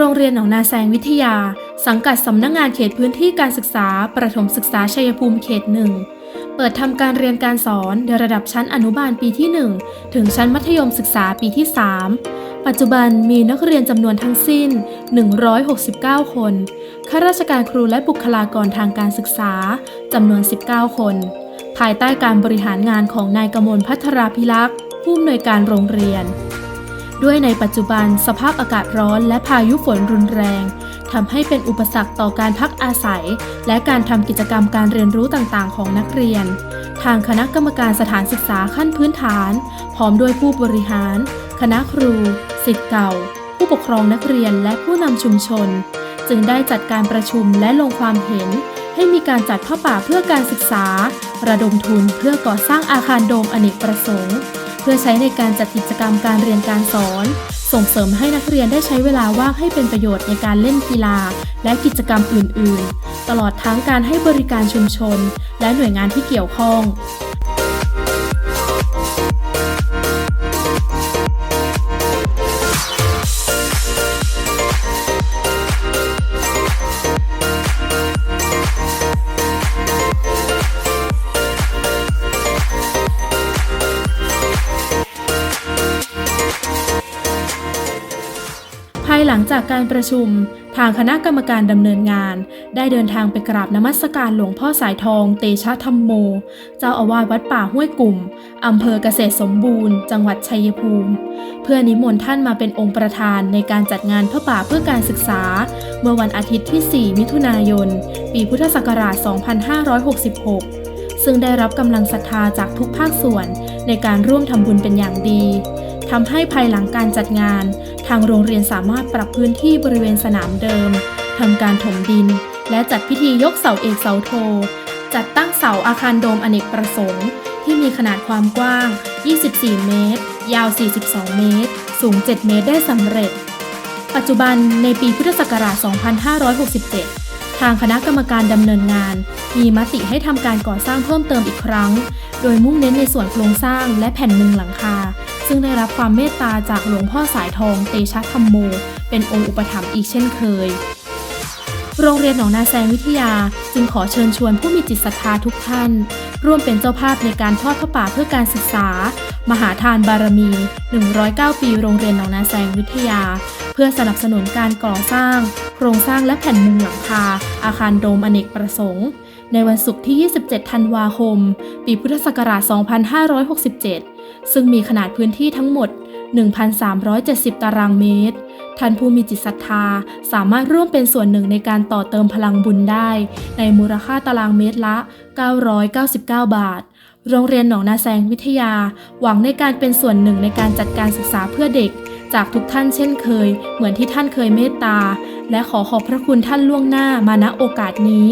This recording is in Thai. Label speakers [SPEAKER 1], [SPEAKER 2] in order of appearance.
[SPEAKER 1] โรงเรียนหนองนาแซงวิทยา สังกัดสำนักงงานเขตพื้นที่การศึกษา ประถมศึกษาชัยภูมิเขตหนึ่ง เปิดทำการเรียนการสอนในระดับชั้นอนุบาลปีที่ 1 ถึงชั้นมัธยมศึกษาปีที่ 3 ปัจจุบันมีนักเรียนจำนวนทั้งสิ้น 169 คน ข้าราชการครูและบุคลากรทางการศึกษาจำนวน 19 คน ภายใต้การบริหารงานของนายกมลพัทราพิลักษ์ผู้อำนวยการโรงเรียน ด้วยในปัจจุบันสภาพอากาศร้อนและพายุฝนรุนแรงทำให้เป็นอุปสรรคต่อการพักอาศัย และการทำกิจกรรมการเรียนรู้ต่างๆ ของนักเรียน ทางคณะกรรมการสถานศึกษาขั้นพื้นฐาน พร้อมด้วยผู้บริหาร คณะครูสิทธิ์เก่า ผู้ปกครองนักเรียนและผู้นำชุมชน จึงได้จัดการประชุมและลงความเห็น ให้มีการจัดผ้าป่าเพื่อการศึกษา ระดมทุนเพื่อก่อสร้างอาคารโดมอเนกประสงค์ พื่อใช้ในการจัดกิจกรรมการเรียนการสอน ส่งเสริมให้นักเรียนได้ใช้เวลาว่างให้เป็นประโยชน์ในการเล่นกีฬา และกิจกรรมอื่น ๆ ตลอดทั้งการให้บริการชุมชน และหน่วยงานที่เกี่ยวข้องายหลังจากการประชุม ทางคณะกรรมการดำเนินงาน ได้เดินทางไปกราบนมัสการหลวงพ่อสายทอง เตชะธรรมโม เจ้าอาวาสวัดป่าห้วยกลุ่มอำเภอเกษตรสมบูรณ์ จังหวัดชัยภูมิ เพื่อนิมนต์ท่านมาเป็นองค์ประธานในการจัดงานพระป่าเพื่อการศึกษา เมื่อวันอาทิตย์ที่ 4 มิถุนายน ปีพุทธศักราช 2566 ซึ่งได้รับกำลังศรัทธาจากทุกภาคส่วนในการร่วมทำบุญเป็นอย่างดีทำให้ภายหลังการจัดงาน ทางโรงเรียนสามารถปรับพื้นที่บริเวณสนามเดิมทำการถมดิน และจัดพิธียกเสาเอกเสาโท จัดตั้งเสาอาคารโดมอเนกประสงค์ ที่มีขนาดความกว้าง 24 เมตร ยาว 42 เมตร สูง 7 เมตรได้สำเร็จ ปัจจุบันในปีพุทธศักราช 2567 ทางคณะกรรมการดำเนินงาน มีมติให้ทำการก่อสร้างเพิ่มเติมอีกครั้ง โดยมุ่งเน้นในส่วนโครงสร้างและแผ่นมุงหลังคา ซึ่งได้รับความเมตตาจากหลวงพ่อสายทองเตชะธรรมโม เป็นองค์อุปถัมภ์อีกเช่นเคย โรงเรียนหนองนาแซงวิทยาจึงขอเชิญชวนผู้มีจิตศรัทธาทุกท่าน ร่วมเป็นเจ้าภาพในการทอดพระป่าเพื่อการศึกษา มหาทานบารมี 109 ปีโรงเรียนหนองนาแซงวิทยา เพื่อสนับสนุนการก่อสร้าง โครงสร้างและแผ่นมุงหลังคา อาคารโดมอเนกประสงค์ ในวันศุกร์ที่ 27 ธันวาคม ปีพุทธศักราช 2567 ซึ่งมีขนาดพื้นที่ทั้งหมด 1,370 ตารางเมตร ท่านผู้มีจิตศรัทธาสามารถร่วมเป็นส่วนหนึ่งในการต่อเติมพลังบุญได้ ในมูลค่าตารางเมตรละ 999 บาท โรงเรียนหนองนาแซงวิทยา หวังในการเป็นส่วนหนึ่งในการจัดการศึกษาเพื่อเด็กจากทุกท่านเช่นเคย เหมือนที่ท่านเคยเมตตา และขอขอบพระคุณท่านล่วงหน้ามาณโอกาสนี้